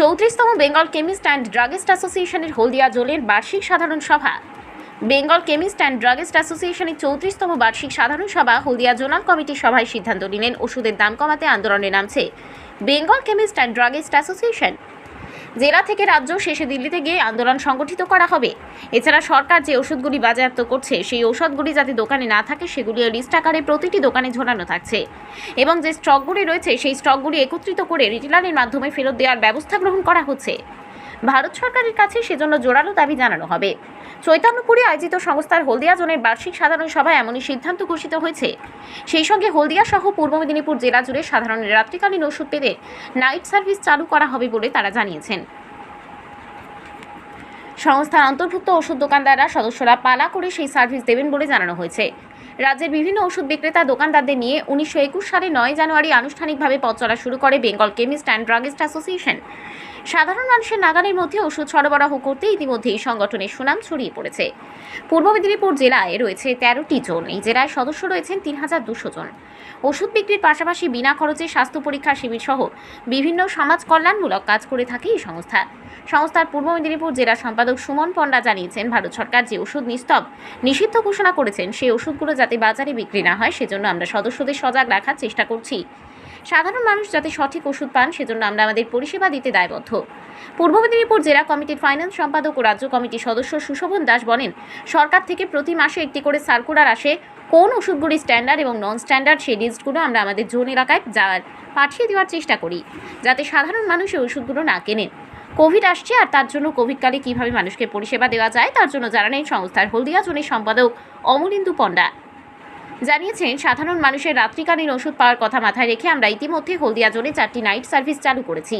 চৌত্রিশতম Bengal chemist and druggist অ্যাসোসিয়েশনের হলদিয়া জোনের বার্ষিক সাধারণ সভা। বেঙ্গল কেমিস্ট অ্যান্ড ড্রাগিস্ট অ্যাসোসিয়েশনের চৌত্রিশতম বার্ষিক সাধারণ সভা হলদিয়া জোনাল কমিটির সভায় সিদ্ধান্ত নিলেন। ওষুধের দাম কমাতে আন্দোলনে নামছে। Bengal chemist and druggist association জেলা থেকে রাজ্য শেষে দিল্লিতে গিয়ে আন্দোলন সংগঠিত করা হবে। এছাড়া সরকার যে ওষুধগুলি বাজেয়াপ্ত করছে, সেই ঔষধগুলি যাতে দোকানে না থাকে, সেগুলি লিস্ট আকারে প্রতিটি দোকানে ঝোলানো থাকছে। এবং যে স্টকগুলি রয়েছে, সেই স্টকগুলি একত্রিত করে রিটেলারের মাধ্যমে ফেরত দেওয়ার ব্যবস্থা গ্রহণ করা হচ্ছে। ভারত সরকারের কাছে সেজন্য জোরালো দাবি জানানো হবে। চৈতন্যপুরে আয়োজিত সংস্থার হলদিয়া জোনের বার্ষিক সাধারণ সভায় এমনই সিদ্ধান্ত ঘোষিত হয়েছে। সেই সঙ্গে হলদিয়া সহ পূর্ব মেদিনীপুর জেলা জুড়ে সাধারণ রাত্রিকালীন ওষুধ পেতে নাইট সার্ভিস চালু করা হবে বলে তারা জানিয়েছেন। সংস্থার অন্তর্ভুক্ত ওষুধ দোকানদাররা সদস্যরা পালা করে সেই সার্ভিস দেবেন বলে জানানো হয়েছে। রাজ্যের বিভিন্ন ওষুধ বিক্রেতা দোকানদারদের নিয়ে উনিশশো একুশ সালে নয় জানুয়ারি আনুষ্ঠানিকভাবে পথ চলা শুরু করে Bengal chemist and druggist association. সাধারণ মানুষের নাগালের মধ্যে ওষুধ সরবরাহ করতে ইতিমধ্যেই সংগঠনের সুনাম ছড়িয়ে পড়েছে। পূর্ব মেদিনীপুর জেলায় রয়েছে তেরোটি জোন। এই জেলায় সদস্য রয়েছেন তিন হাজার দুশো জন। ওষুধ বিক্রির পাশাপাশি বিনা খরচে স্বাস্থ্য পরীক্ষা শিবির সহ বিভিন্ন সমাজ কল্যাণমূলক কাজ করে থাকে এই সংস্থা। সংস্থার পূর্ব মেদিনীপুর জেলা সম্পাদক সুমন পণ্ডা জানিয়েছেন, ভারত সরকার যে ওষুধ নিস্তব, নিষিদ্ধ ঘোষণা করেছেন, সেই ওষুধগুলো যাতে বাজারে বিক্রি না হয়, সেজন্য আমরা সদস্যদের সজাগ রাখার চেষ্টা করছি। সাধারণ মানুষ যাতে সঠিক ওষুধ পান, সেজন্য আমরা আমাদের পরিষেবা দিতে দায়বদ্ধ। পূর্ব মেদিনীপুর জেলা কমিটির ফাইন্যান্স সম্পাদক ও রাজ্য কমিটির সদস্য সুশোভন দাস বলেন, সরকার থেকে প্রতি মাসে একটি করে সার্কুলার আসে, কোন ওষুধগুলি স্ট্যান্ডার্ড এবং নন স্ট্যান্ডার্ড সেই লিস্টগুলো আমরা আমাদের জোন এলাকায় যাওয়ার, পাঠিয়ে দেওয়ার চেষ্টা করি, যাতে সাধারণ মানুষ এই ওষুধগুলো না কেনেন। কোভিড আসছে আর তার জন্য কোভিডকালে কীভাবে মানুষকে পরিষেবা দেওয়া যায়, তার জন্য জানালেন সংস্থার হলদিয়া জোনের সম্পাদক অমলিন্দু পণ্ডা। জানিয়েছেন, সাধারণ মানুষের রাত্রিকালীন ওষুধ পাওয়ার কথা মাথায় রেখে আমরা ইতিমধ্যে হলদিয়া জোনে চারটি নাইট সার্ভিস চালু করেছি।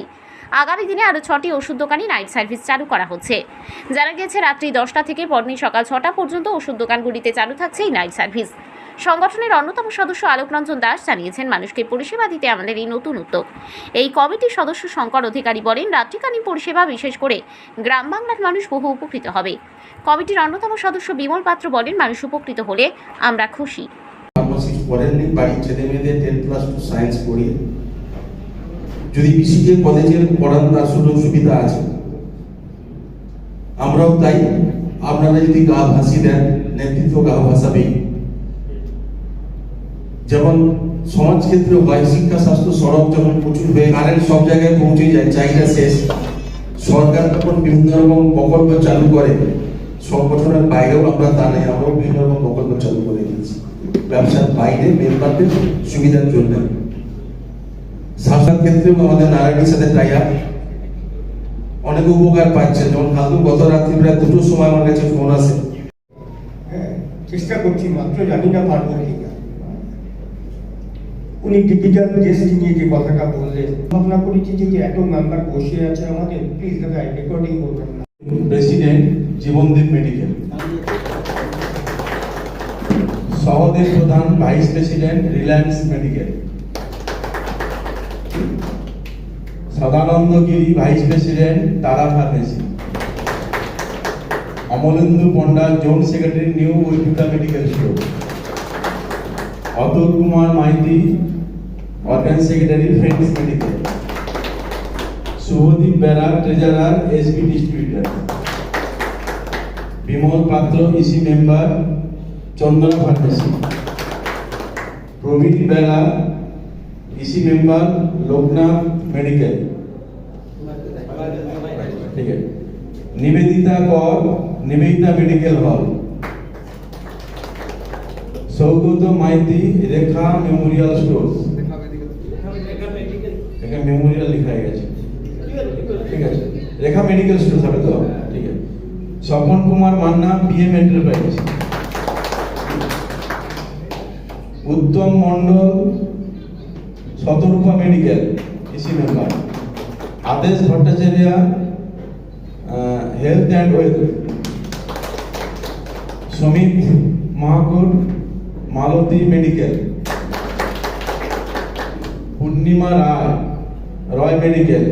আগামী দিনে আরও ছটি ওষুধ দোকানে নাইট সার্ভিস চালু করা হচ্ছে। জানা গেছে রাত্রি দশটা থেকে পরদিন সকাল ছটা পর্যন্ত ওষুধ দোকানগুলিতে চালু থাকছে এই নাইট সার্ভিস। সংগঠনের অন্যতম সদস্য আলোকরঞ্জন দাস জানিয়েছেন, মানুষকে পরিষেবা দিতে আমাদের এই নতুন উদ্যোগ। এই কমিটির সদস্য শঙ্কর অধিকারী বলেন, রাত্রিকালীন পরিষেবা বিশেষ করে গ্রাম বাংলার মানুষ বহু উপকৃত হবে। কমিটির অন্যতম সদস্য বিমল পাত্র বলেন, মানুষ উপকৃত হলে আমরা খুশি। পড়েননি, বাড়ির ছেলে মেয়েদের টেন প্লাস টু সায়েন্স পড়িয়ে। যদি বিসিকে কলেজের পড়ান, তার সুযোগ সুবিধা আছে। আমরাও তাই, আপনারা যদি গা ভাসি দেন, নেতৃত্ব গা ভাসাবেই। যেমন সমাজ ক্ষেত্রে হয় শিক্ষা, স্বাস্থ্য, সড়ক যখন প্রচুর হয়ে কারেন্ট সব জায়গায় পৌঁছে যায়, চাহিদা শেষ। সরকার তখন বিভিন্ন রকম প্রকল্প চালু করে, সংগঠনের বাইরেও আমরা তা নেই, আমরাও বিভিন্ন রকম প্রকল্প চালু করে ব্যবসার বাইরে মেম্বারদের সুবিধার জন্য। স্বাস্থ্য ক্ষেত্রেও আমাদের নারায়ণীর সাথে টাই আপ অনেক উপকার পাচ্ছে। যেমন ফালতু গত রাত্রি প্রায় দুটোর সময় আমার কাছে ফোন আসে। হ্যাঁ চেষ্টা করছি মাত্র জানি না পারব কিনা উনি ডিজিটাল জিএসটি নিয়ে যে কথাটা বললেন। ভাবনা করেছি যে যে এত মেম্বার বসে আছে আমাদের প্লিজ দাদা রেকর্ডিং করবেন না। President Jibandeep medical Sahadev Pradhan vice president reliance medical Sadananda Giri vice president Tara pharmacy Amalendu Panda zone secretary new উইপিকা medical store Atul Kumar Maiti organ secretary friends medical Subhadeep Bera treasurer SB distributor Bimal Patra EC member Chandana pharmacy. Prabin Bela EC member, Loknath medical. Nivedita Kar, Nivedita medical hall. Sougata Maiti, Rekha memorial stores. এখানে memorial লেখা হয়ে গেছে। ঠিক আছে। রেখা medical store হবে তো? ঠিক আছে। Swapan Kumar Manna BM enterprise Uttam Mondal Shatarupa medical EC member Adesh Bhattacharya health and wealth Samit Mahakur Malati medical Purnima Roy Roy medical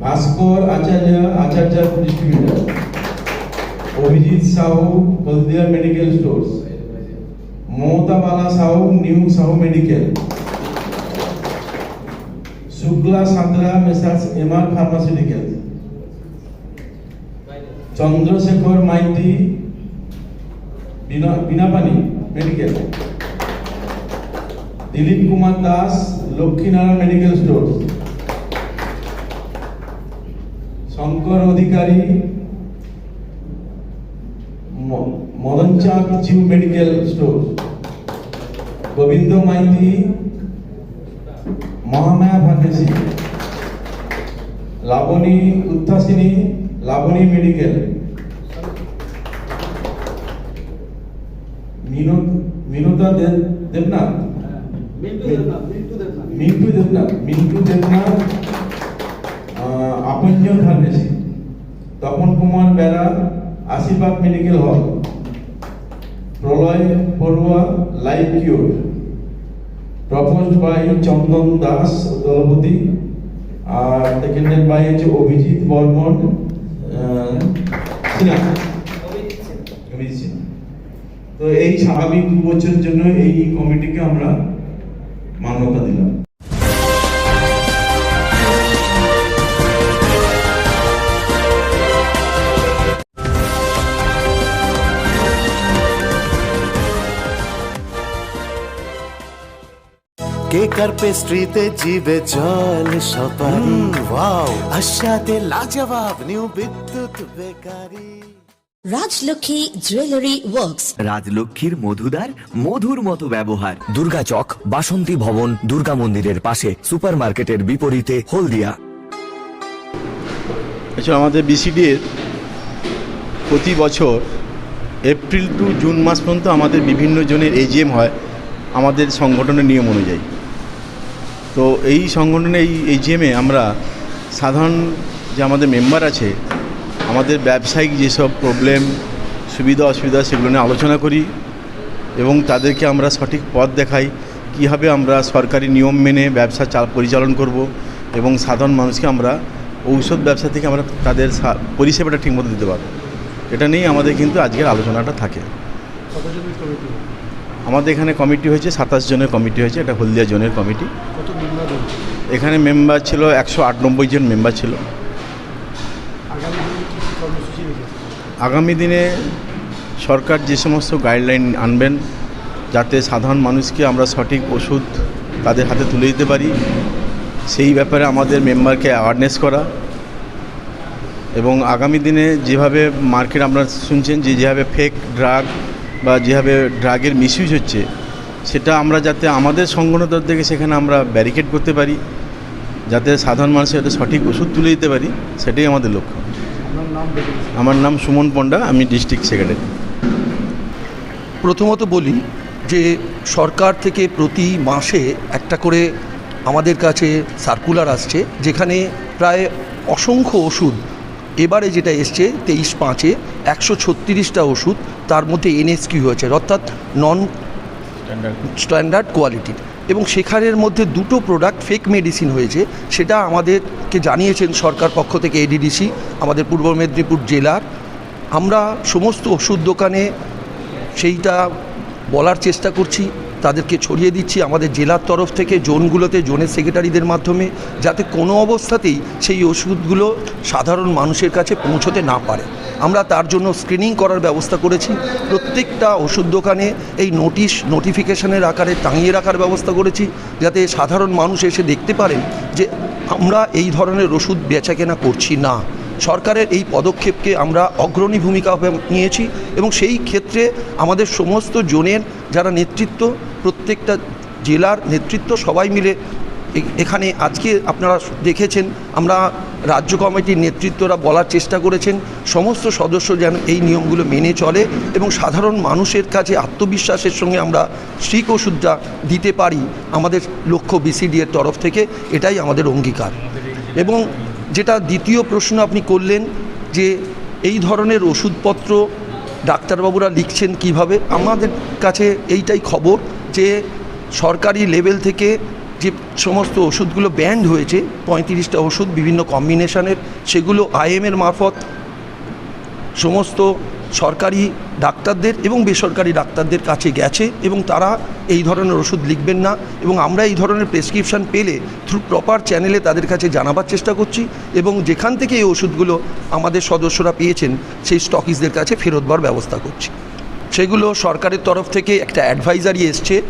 Bhaskar Acharya Acharya distributor Abhijit Sahu, Haldia medical stores Mamata Bala Sahu, new Sahu medical Shukla Santra messrs MR pharmaceutical Chandrashekhar Maiti, Bina Binapani medical Dilip Kumar Das, Lakshminarayan medical store Shankar Adhikari Madanchand Jiu medical store Gobinda Maiti Mahamaya pharmacy Labani উত্থাসিনী Labani medical Minu মিনুতা দেব দেবনাথ মিন্টু দেবনাথ মিন্টু দেবনাথ। আহ, আপঞ্জন pharmacy Tapan Kumar Bera Ashirbad medical hall Pralay Paruya life cure. Proposed by Chandan Das, Dalapati. R সেকেন্ডেড by হচ্ছে অভিজিৎ বর্মন। তো এই স্বাভাবিক দু বছরের জন্য এই কমিটিকে আমরা মান্যতা দিলাম। কেকার পেস্ট্রিতে জিবে জল সপারি ওয়াও আশাতে লাজবাব new Bidyut bakery. Rajlakshmi jewellery works. রাজলক্ষ্মীর মধুদার মধুর মতো ব্যবহার। দুর্গা চক বাসন্তী ভবন দুর্গা মন্দিরের পাশে সুপারমার্কেটের বিপরীতে হলদিয়া। এছাড়া আমাদের বিসিডিএর প্রতি বছর এপ্রিল টু জুন মাস পর্যন্ত আমাদের বিভিন্ন জনের এজিএম হয়। আমাদের সংগঠনের নিয়ম অনুযায়ী। তো এই সংগঠনে, এই এজিএমে আমরা সাধারণ যে আমাদের মেম্বার আছে, আমাদের ব্যবসায়িক যেসব প্রবলেম সুবিধা, অসুবিধা সেগুলো নিয়ে আলোচনা করি এবং তাদেরকে আমরা সঠিক পথ দেখাই, কীভাবে আমরা সরকারি নিয়ম মেনে ব্যবসা চাল পরিচালন করব এবং সাধারণ মানুষকে আমরা ঔষধ ব্যবসা থেকে আমরা তাদের পরিষেবাটা ঠিকমতো দিতে পারব। এটা নিয়েই আমাদের কিন্তু আজকের আলোচনাটা থাকে। আমাদের এখানে কমিটি হয়েছে, সাতাশ জনের কমিটি হয়েছে এটা হলদিয়া জোনের কমিটি। এখানে মেম্বার ছিল একশো আটানব্বই জন মেম্বার ছিল। আগামী দিনে সরকার যে সমস্ত গাইডলাইন আনবেন, যাতে সাধারণ মানুষকে আমরা সঠিক ওষুধ তাদের হাতে তুলে দিতে পারি, সেই ব্যাপারে আমাদের মেম্বারকে অ্যাওয়ারনেস করা। এবং আগামী দিনে যেভাবে মার্কেট আপনারা শুনছেন যে যেভাবে ফেক ড্রাগ বা যেভাবে ড্রাগের মিসইউজ হচ্ছে, সেটা আমরা যাতে আমাদের সংগঠন থেকে সেখানে আমরা ব্যারিকেড করতে পারি, যাতে সাধারণ মানুষের যাতে সঠিক ওষুধ তুলে দিতে পারি, সেটাই আমাদের লক্ষ্য। আমার নাম সুমন পণ্ডা, আমি ডিস্ট্রিক্ট সেক্রেটারি। প্রথমত বলি যে সরকার থেকে প্রতি মাসে একটা করে আমাদের কাছে সার্কুলার আসছে, যেখানে প্রায় অসংখ্য ওষুধ এবারে যেটা এসছে তেইশ পাঁচে একশো ছত্রিশটা ওষুধ তার মধ্যে এনএসকিউ হয়েছে অর্থাৎ নন স্ট্যান্ডার্ড কোয়ালিটির এবং সেখানের মধ্যে দুটো প্রোডাক্ট ফেক মেডিসিন হয়েছে সেটা আমাদেরকে জানিয়েছেন সরকার পক্ষ থেকে এডিডিসি আমাদের পূর্ব মেদিনীপুর জেলার আমরা সমস্ত ওষুধ দোকানে সেইটা বলার চেষ্টা করছি। তাদেরকে ছড়িয়ে দিচ্ছি। আমাদের জেলার তরফ থেকে জোনগুলোতে জোনের সেক্রেটারিদের মাধ্যমে যাতে কোনো অবস্থাতেই সেই ওষুধগুলো সাধারণ মানুষের কাছে পৌঁছতে না পারে। আমরা তার জন্য স্ক্রিনিং করার ব্যবস্থা করেছি। প্রত্যেকটা ওষুধ দোকানে এই নোটিশ নোটিফিকেশনের আকারে টাঙিয়ে রাখার ব্যবস্থা করেছি। যাতে সাধারণ মানুষ এসে দেখতে পারেন যে আমরা এই ধরনের ওষুধ বেচাকেনা করছি না। সরকারের এই পদক্ষেপকে আমরা অগ্রণী ভূমিকা নিয়েছি এবং সেই ক্ষেত্রে আমাদের সমস্ত জোনের যারা নেতৃত্ব, প্রত্যেকটা জেলার নেতৃত্ব সবাই মিলে এখানে আজকে আপনারা দেখেছেন আমরা রাজ্য কমিটির নেতৃত্বরা বলার চেষ্টা করেছেন, সমস্ত সদস্য যেন এই নিয়মগুলো মেনে চলে এবং সাধারণ মানুষের কাছে আত্মবিশ্বাসের সঙ্গে আমরা স্ট্রিক ওষুধটা দিতে পারি আমাদের লক্ষ্য বিসিডি এর তরফ থেকে, এটাই আমাদের অঙ্গীকার। এবং যেটা দ্বিতীয় প্রশ্ন আপনি করলেন যে এই ধরনের ওষুধপত্র ডাক্তারবাবুরা লিখছেন কীভাবে? আমাদের কাছে এইটাই খবর যে সরকারি লেভেল থেকে যে সমস্ত ওষুধগুলো ব্যান্ড হয়েছে, পঁয়ত্রিশটা ওষুধ বিভিন্ন কম্বিনেশনের, সেগুলো আইএমের মারফত সমস্ত সরকারি ডাক্তারদের এবং বেসরকারি ডাক্তারদের কাছে গেছে এবং তারা এই ধরনের ওষুধ লিখবেন না এবং আমরা এই ধরনের প্রেসক্রিপশান পেলে থ্রু প্রপার চ্যানেলে তাদের কাছে জানাবার চেষ্টা করছি এবং যেখান থেকে এই ওষুধগুলো আমাদের সদস্যরা পেয়েছেন সেই স্টকিসদের কাছে ফেরত দেওয়ার ব্যবস্থা করছি। সেগুলো সরকারের তরফ থেকে একটা অ্যাডভাইজারি এসছে।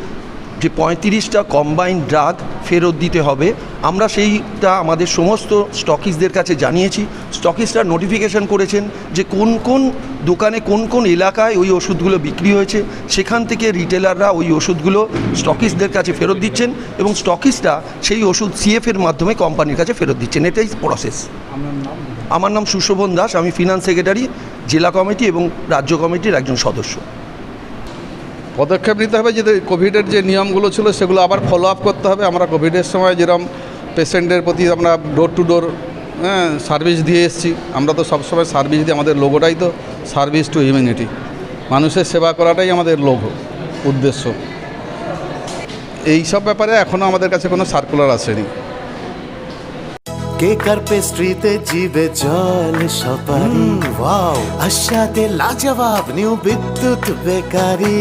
যে পঁয়ত্রিশটা কম্বাইন্ড ড্রাগ ফেরত দিতে হবে আমরা সেইটা আমাদের সমস্ত স্টকিসদের কাছে জানিয়েছি। স্টকিসরা নোটিফিকেশন করেছেন যে কোন কোন দোকানে কোন কোন এলাকায় ওই ওষুধগুলো বিক্রি হয়েছে সেখান থেকে রিটেলাররা ওই ওষুধগুলো স্টকিসদের কাছে ফেরত দিচ্ছেন এবং স্টকিসরা সেই ওষুধ সিএফের মাধ্যমে কোম্পানির কাছে ফেরত দিচ্ছেন। এটাই প্রসেস আমার নাম সুশোভন দাস আমি ফিনান্স সেক্রেটারি জেলা কমিটি এবং রাজ্য কমিটির একজন সদস্য। পদক্ষেপ নিতে হবে যে কোভিডের যে নিয়মগুলো ছিল সেগুলো আবার ফলো আপ করতে হবে। আমরা কোভিডের সময় যেরকম পেশেন্টের প্রতি আমরা ডোর টু ডোর হ্যাঁ সার্ভিস দিয়ে এসেছি। আমরা তো সবসময় সার্ভিস দিই আমাদের লোগোটাই তো সার্ভিস টু ইমিউনিটি মানুষের সেবা করাটাই আমাদের লোগো উদ্দেশ্য। এই সব ব্যাপারে এখনও আমাদের কাছে কোনো সার্কুলার আসেনি। কেক আর পেস্ট্রিতে জিবে জল সপারি? ওয়াও আশাতে লাজবাব new Bidyut bakery.